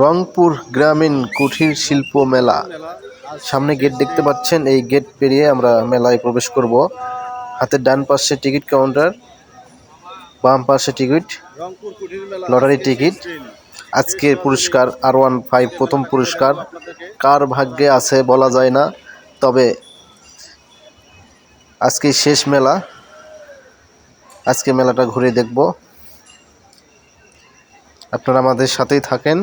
রংপুর গ্রামীণ কুঠির শিল্প মেলা। সামনে গেট দেখতে পাচ্ছেন, এই গেট পেরিয়ে আমরা মেলায় প্রবেশ করব। হাতের ডান পাশে টিকিট কাউন্টার বাম পাশে টিকিট লটারি টিকিট আজকের পুরস্কার আর ওয়ান ফাইভ প্রথম পুরস্কার। কার ভাগ্যে আছে বলা যায় না, তবে আজকে শেষ মেলা। আজকে মেলাটা ঘুরে দেখব। আপনারা আমাদের সাথেই থাকেন।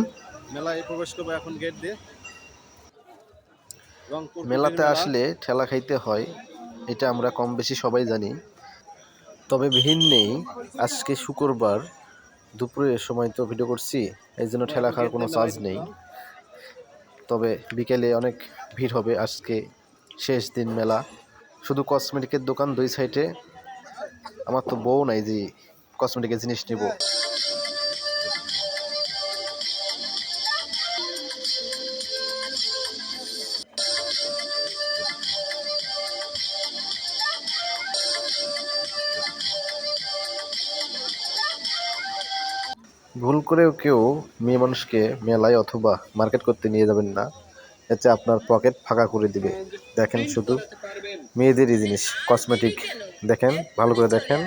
মেলায় প্রবেশ করব এখন গেট দিয়ে। মেলাতে আসলে ঠেলা খাইতে হয় এটা আমরা কম বেশি সবাই জানি। তবে ভিড় নেই আজকে শুক্রবার দুপুরের সময় তো ভিডিও করছি এই জন্য ঠেলা খাওয়ার কোনো চার্জ নেই। তবে বিকেলে অনেক ভিড় হবে আজকে শেষ দিন মেলা। শুধু কসমেটিকের দোকান দুই সাইডে আমার তো বউ নাই যে কসমেটিকের জিনিস নিব। ভুল করেও কেউ মেয়ে মানুষকে মেলায় অথবা মার্কেট করতে নিয়ে যাবেন না। এতে আপনার পকেট ফাঁকা করে দিবে। দেখেন শুধু মেয়েদেরই জিনিস কসমেটিক দেখেন, ভালো করে দেখেন।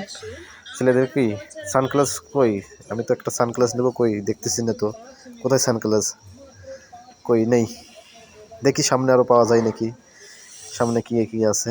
ছেলেদের কি সানগ্লাস কই? আমি তো একটা সানগ্লাস নেব কই? দেখতেছি না তো। কোথায় সানগ্লাস কই নেই। দেখি সামনে আরও পাওয়া যায় নাকি? সামনে কি কি আছে?